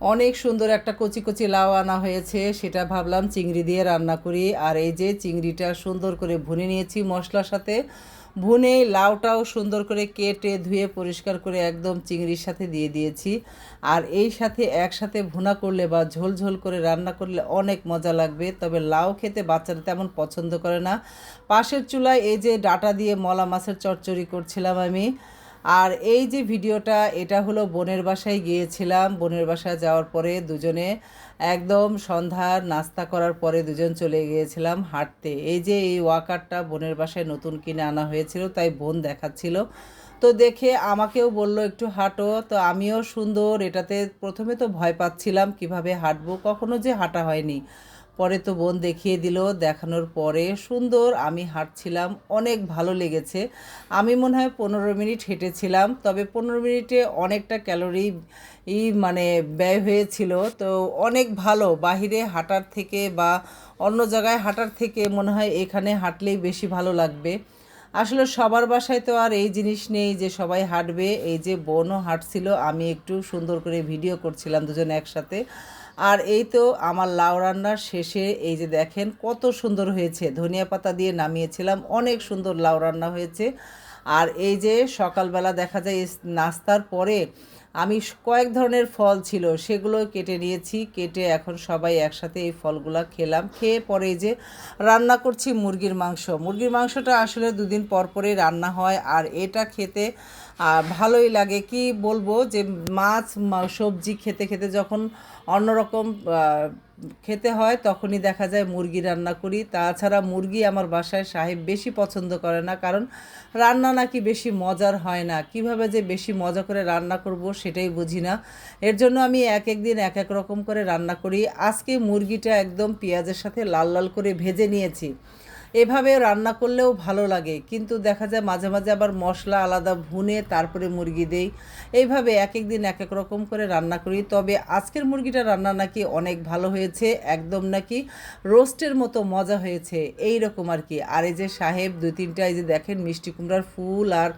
অনেক সুন্দর একটা কচি কচি লাউ আনা হয়েছে, সেটা ভাবলাম চিংড়ি দিয়ে রান্না করি। আর এই যে চিংড়িটা সুন্দর করে ভুনে নিয়েছি মশলার সাথে। ভুনে লাউটাও সুন্দর করে কেটে ধুয়ে পরিষ্কার করে একদম চিংড়ির সাথে দিয়ে দিয়েছি। আর এই সাথে একসাথে ভুনা করলে বা ঝোল ঝোল করে রান্না করলে অনেক মজা লাগবে। তবে লাউ খেতে বাচ্চারা তেমন পছন্দ করে না। পাশের চুলায় এই যে ডাটা দিয়ে মলা মাছের চচ্চড়ি করছিলাম আমি। আর এই যে ভিডিওটা, এটা হলো বোনের বাসায় গিয়েছিলাম। বোনের বাসায় যাওয়ার পরে দুজনে একদম সন্ধ্যার নাস্তা করার পরে দুজন চলে গিয়েছিলাম হাঁটতে। এই যে এই ওয়াকারটা বোনের বাসায় নতুন কিনে আনা হয়েছিল, তাই বোন দেখাচ্ছিল। তো দেখে আমাকেও বলল, একটু হাঁটো। তো আমিও সুন্দর, এটাতে প্রথমে তো ভয় পাচ্ছিলাম, কীভাবে হাঁটবো? কখনো যে হাঁটা হয়নি। পরে তো বোন দেখিয়ে দিল, দেখানোর পরে, সুন্দর, আমি হাঁটছিলাম, অনেক ভালো লেগেছে। আমি মনে হয় পনেরো মিনিট হেঁটেছিলাম, তবে পনেরো মিনিটে অনেকটা ক্যালোরি ই মানে ব্যয় হয়েছিল। তো অনেক ভালো, বাহিরে হাঁটার থেকে বা অন্য জায়গায় হাঁটার থেকে মনে হয় এখানে হাঁটলেই বেশি ভালো লাগবে। আসলে সবার বাসায় তো আর এই জিনিস নেই যে সবাই হাঁটবে, এই যে বোনও হাঁটছিল, আমি একটু সুন্দর করে ভিডিও করছিলাম দুজন একসাথে। আর এই তো আমার লাউ রান্নার শেষে এই যে দেখেন কত সুন্দর হয়েছে। ধনিয়া পাতা দিয়ে নামিয়েছিলাম, অনেক সুন্দর লাউ রান্না হয়েছে। আর এই যে সকালবেলা দেখা যায় নাস্তার পরে আমি কয়েক ধরনের ফল ছিল, সেগুলো কেটে নিয়েছি, কেটে এখন সবাই একসাথে এই ফলগুলো খেলাম। খেয়ে পরে যে রান্না করছি মুরগির মাংস। মুরগির মাংসটা আসলে দুদিন পর পরে রান্না হয় আর এটা খেতে ভালোই লাগে। কি বলব যে মাছ সবজি খেতে খেতে যখন অন্যরকম খেতে হয়, তখনই দেখা যায় মুরগি রান্না করি। তাছাড়া মুরগি আমার বাসায় সাহেব বেশি পছন্দ করে না, কারণ রান্না নাকি বেশি মজার হয় না। কীভাবে যে বেশি মজা করে রান্না করব সেটাই বুঝি না। এর জন্য আমি এক এক দিন এক এক রকম করে রান্না করি। আজকে মুরগিটা একদম পেঁয়াজের সাথে লাল লাল করে ভেজে নিয়েছি। এভাবে রান্না করলেও ভালো লাগে। কিন্তু দেখা যায় মাঝে মাঝে আবার মশলা আলাদা ভুনে তারপরে মুরগি দেই। এইভাবে এক এক দিন এক এক রকম করে রান্না করি। তবে আজকের মুরগিটা রান্না নাকি অনেক ভালো হয়েছে, একদম নাকি রোস্টের মতো মজা হয়েছে এই রকম আর কি। আর এই যে সাহেব, দুই তিনটা এই যে দেখেন মিষ্টি কুমড়ার ফুল আর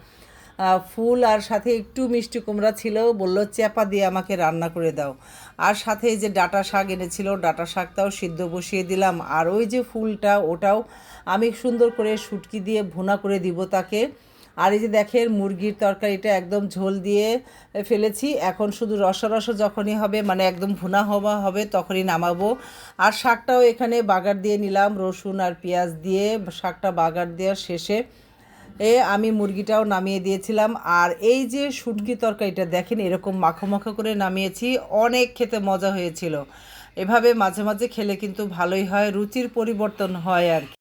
ফুল আর সাথে একটু মিষ্টি কুমড়া ছিল, বলল চ্যাপা দিয়ে আমাকে রান্না করে দাও। আর সাথে যে ডাটা শাক এনেছিল, ডাটা শাকটাও সিদ্ধ বসিয়ে দিলাম। আর ওই যে ফুলটা, ওটাও আমি সুন্দর করে শুটকি দিয়ে ভুনা করে দিব তাকে। আর এই যে দেখেন, মুরগির তরকারিটা একদম ঝোল দিয়ে ফেলেছি। এখন শুধু রস রস যখনই হবে মানে একদম ভুনা হওয়া হবে, তখনই নামাবো। আর শাকটাও এখানে বাগার দিয়ে নিলাম, রসুন আর পেঁয়াজ দিয়ে। শাকটা বাগার দেওয়ার শেষে এ, আমি মুরগিটাও নামিয়ে দিয়েছিলাম। আর এই যে শুটকি তরকারিটা, দেখেন এরকম মাখো মাখো করে নামিয়েছি, অনেক খেতে মজা হয়েছিল। এভাবে মাঝে মাঝে খেলে কিন্তু ভালোই হয়, রুচির পরিবর্তন হয় আর কি।